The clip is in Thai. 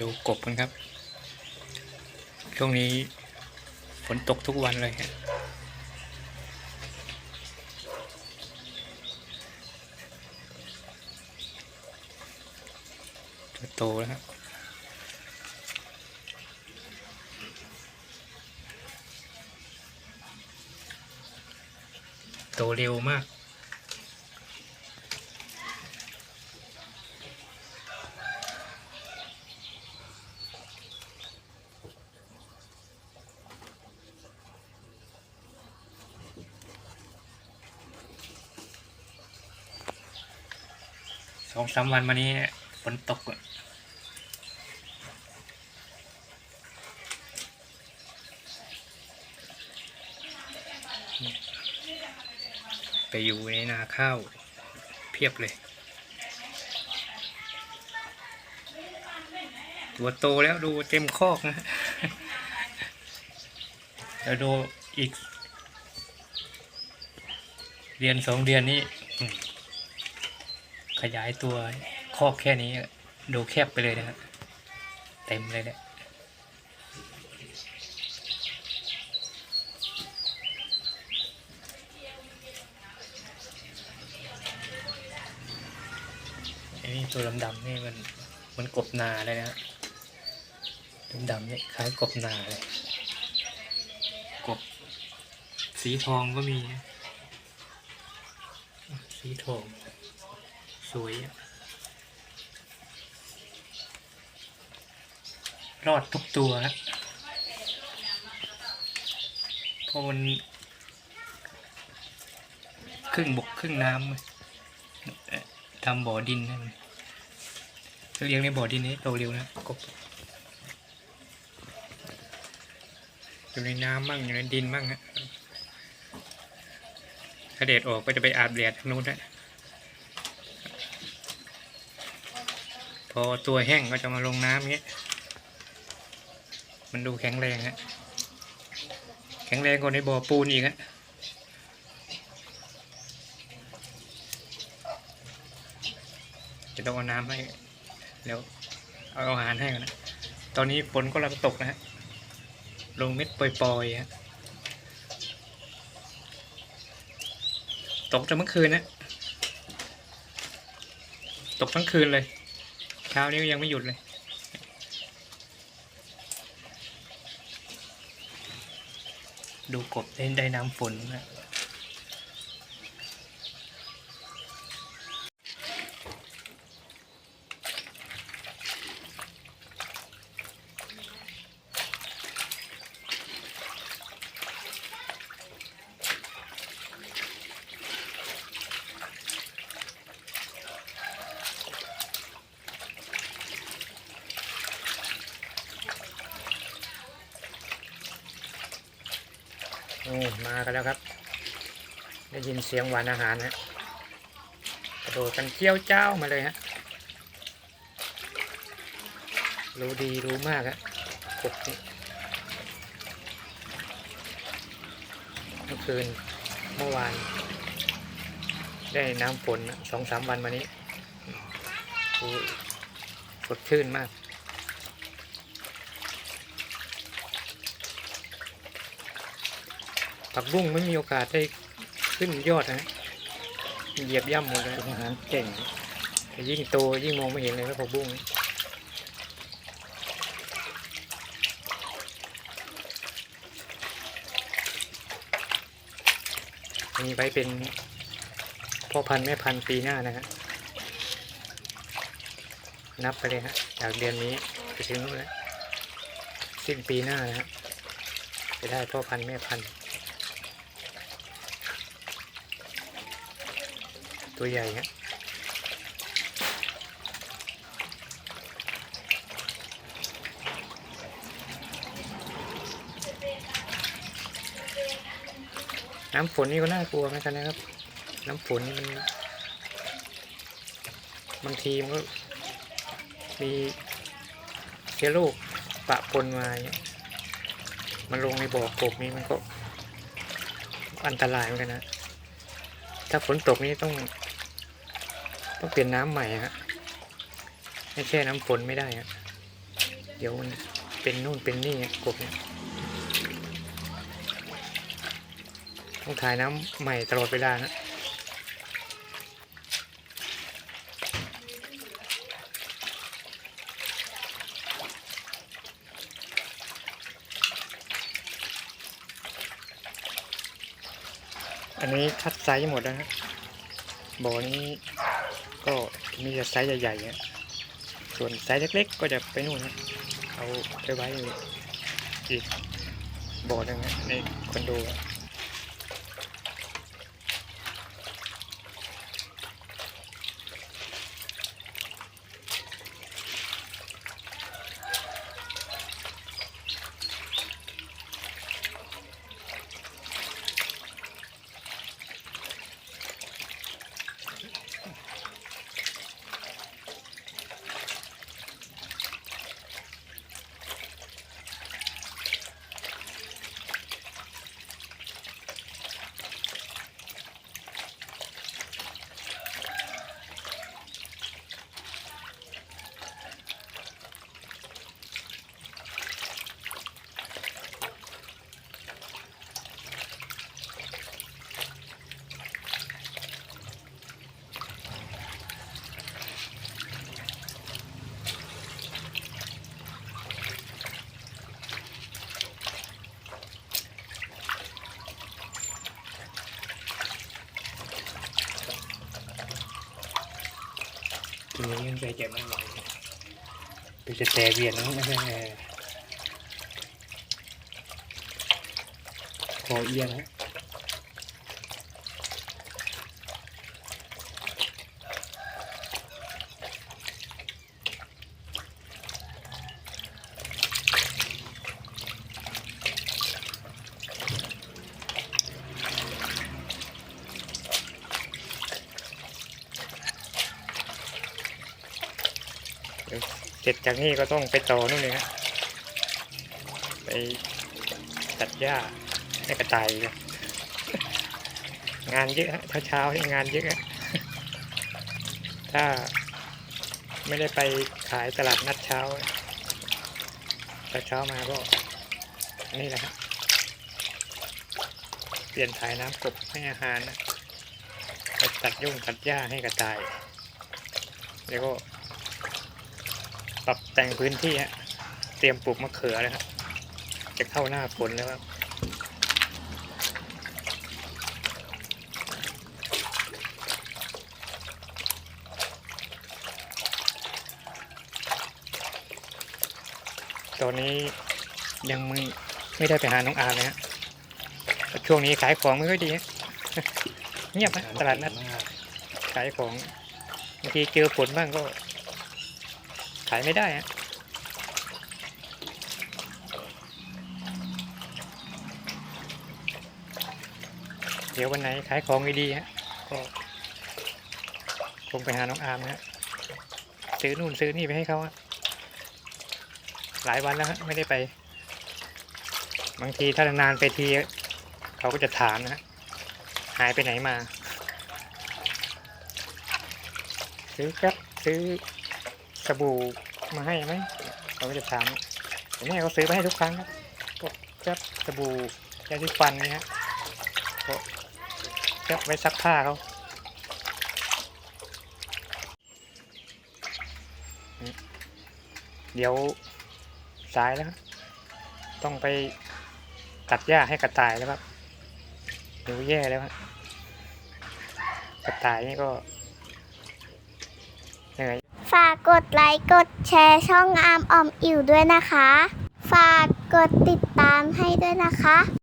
ดูกบกันครับ ช่วงนี้ฝนตกทุกวันเลยฮะตัวโตแล้วครับโตเร็วมาก สองสามวันมานี้ฝนตกอะไปอยู่ในนาข้าว เพียบเลย ตัวโตแล้วดูเต็มคอกนะแล้วดูอีก เดือนสองเดือนนี้ ขยายตัวคอกแค่นี้ ดูแคบไปเลยนะครับเต็มเลยแหละไอ้นี่ตัวดำๆนี่มันมันกบนาเลยนะดำๆนี่ยคล้ายกบนาเลยกบสีทองก็มี สีทอง สวยอะรอดทุกตัวฮะเพราะมันครึ่งบกครึ่งน้ำทำบ่อดินนั่นเลี้ยงในบ่อดินนี้โตเร็วนะกบอยู่ในน้ำมั่งอยู่ในดินมั่งฮะถ้าเด็ดออกก็จะไปอาบแดดทางนู้นฮะ พอตัวแห้งก็จะมาลงน้ำเงี้ย มันดูแข็งแรงฮะ แข็งแรงกว่าในบ่อปูนอีกฮะจะต้องเอาน้ำให้ แล้วเอาอาหารให้ก่อนนะ ตอนนี้ฝนก็กำลังตกนะฮะ ลงเม็ดปล่อยๆฮะ ตกจนเมื่อคืนนะ ตกทั้งคืนเลย เช้านี้ยังไม่หยุดเลย ดูกบได้ได้น้ำฝนนะ อ้มากันแล้วครับ ได้ยินเสียงหวานอาหารฮะกระโดดกันเกี้ยวเจ้ามาเลยฮะรู้ดีรู้มากฮะกบนี่เมื่อคืนเมื่อวาน ได้น้ำฝนสองสามวันมานี้สดชื่นมาก ผักบุ้งไม่มีโอกาสได้ขึ้นยอดนะเหยียบย่ำหมดเลยอาหารเก่งแต่ยิ่งโตยิ่งมองไม่เห็นเลยว่าผักบุ้งมีไว้เป็นพ่อพันธุ์แม่พันธุ์ปีหน้านะฮะนับไปเลยฮะจากเดือนนี้ไปถึงนู่นแล้วสิ้นปีหน้านะฮะจะได้พ่อพันธุ์แม่พันธุ์ ตัวใหญ่ฮะน้ำฝนนี่ก็น่ากลัวเหมือนกันนะครับ น้ำฝนมันบางทีมันก็มีเชื้อโรคปะปนมาเนี่ยมันลงในบ่อกบนี้มันก็อันตรายเหมือนกันนะ ถ้าฝนตกนี่ต้อง ต้องเปลี่ยนน้ำใหม่ฮะไม่แช่น้ำฝนไม่ได้ฮะเดี๋ยวมันเป็นนู่นเป็นนี่กบเนี่ยต้องถ่ายน้ำใหม่ตลอดเวลานะ อันนี้คัดไซส์หมดแล้วนะบ่อนี้ก็มีแต่ไซส์ใหญ่ๆนะส่วนไซส์เล็กๆ ก็จะไปนู่นนะเอาไปไว้อีกบ่อหนึ่งนะในคอนโดนะ ทีนี้ยังใจเจ็บไม่ไหวดูจะแต่เวียนแล้วไม่ใช่คอเอียงแล้ เสร็จจากนี้ก็ต้องไปต่อนู่นเลยฮะไปตัดหญ้าให้กระต่ายงานเยอะฮะเช้าๆนี่งานเยอะถ้าไม่ได้ไปขายตลาดนัดเช้าตอนเช้ามาก็นี่แหละฮะเปลี่ยนถ่ายน้ำกบให้อาหารนะไปตัดยุ่งตัดหญ้าให้กระต่าย แล้วก็ รับแต่งพื้นที่ฮะเตรียมปลูกมะเขือเลยครับ จะเข้าหน้าฝนแล้วครับตอนนี้ยังไม่ไม่ได้ไปหาน้องอาร์มเลยฮะช่วงนี้ขายของไม่ค่อยดีฮะเงียบนะตลาดนัดขายของบางทีเจอฝนบ้างก็ ขายไม่ได้ฮะเดี๋ยววันไหนขายของดีๆฮะก็คงไปหาน้องอาร์มนะฮะซื้อนู่นซื้อนี่ไปให้เขาฮะหลายวันแล้วฮะไม่ได้ไป บางทีถ้านานๆไปทีเขาก็จะถามนะฮะหายไปไหนมา ซื้อครับซื้อส บู่มาให้ไหมเขาก็จะถามแต่แม่เขาซื้อมาให้ทุกครั้งครับพวกเจ้าสบู่ยาสีฟันเนี่ยฮะก็เจ้าไว้ซักผ้าเขาเดี๋ยวสายแล้วครับต้องไปตัดหญ้าให้กระต่ายแล้วครับเดี๋ยวแย่แล้วครับกระต่ายนี่ก็ ฝากกดไลค์กดแชร์ช่องอาร์มออมอิ๋วด้วยนะคะ ฝากกดติดตามให้ด้วยนะคะ